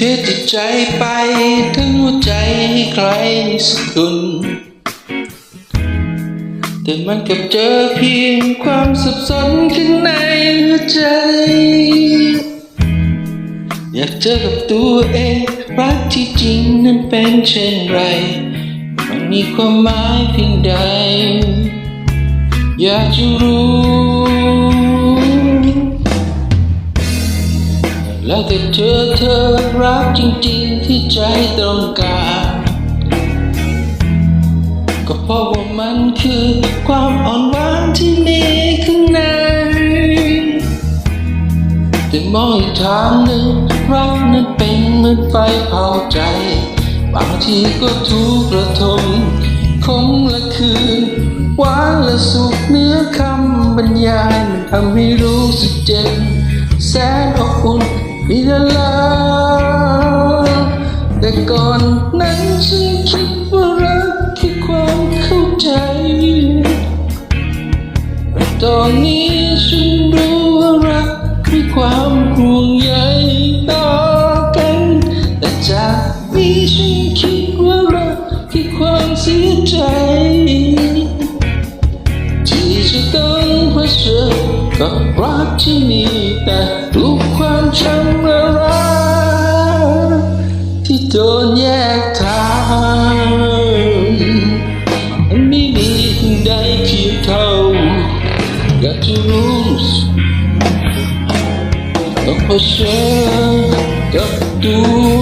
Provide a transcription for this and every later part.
ทจิตใจไปทั้งหัวใจให้ใครสักคนแต่มันกลับเจอเพียงความสับสนข้างในหัวใจ อยากเจอกับตัวเองรักที่จริงนั้นเป็นเช่นไร มันมีความหมายเพียงใด อยากจะรู้ แต่เธอเธอรักจริงๆที่ใจต้องการก็เพราะว่ามันคือความอ่อนหวานที่มีข้างในแต่มองอีกทางหนึ่งรักนั้นเป็นเหมือนไฟเผาใจ บางทีก็ทุกข์ระทมคงละคืนหวานและสุขเนื้อคำบรรยายมันทำให้รู้สึกเจ็บแสนอบอุ่น มีเวลาแต่ก่อนนั้นฉันคิดว่ารักคือความเข้าใจแต่ตอนนี้ กับรักที่มีแต่ทุกความช้ำและรักที่โดนแยกทางมันไม่มีสิ่งใดเทียบเท่าอยากจะรู้สึกต้องเผชิญกับตัว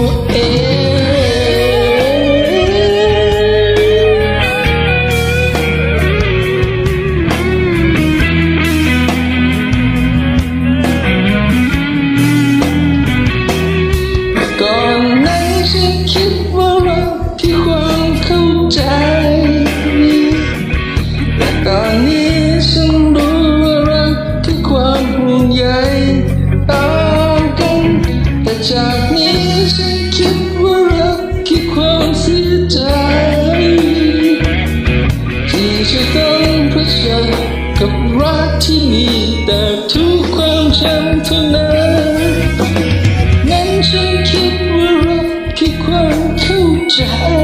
คิดว่ารักคือความเข้าใจ แต่ตอนนี้ฉันรู้ว่ารักคือความห่วงใยต่อกัน แต่จากนี้ฉันคิดว่ารักคือความเสียใจ ที่จะต้องเผชิญกับรักที่มีแต่ทุกความช้ำเท่านั้น เข้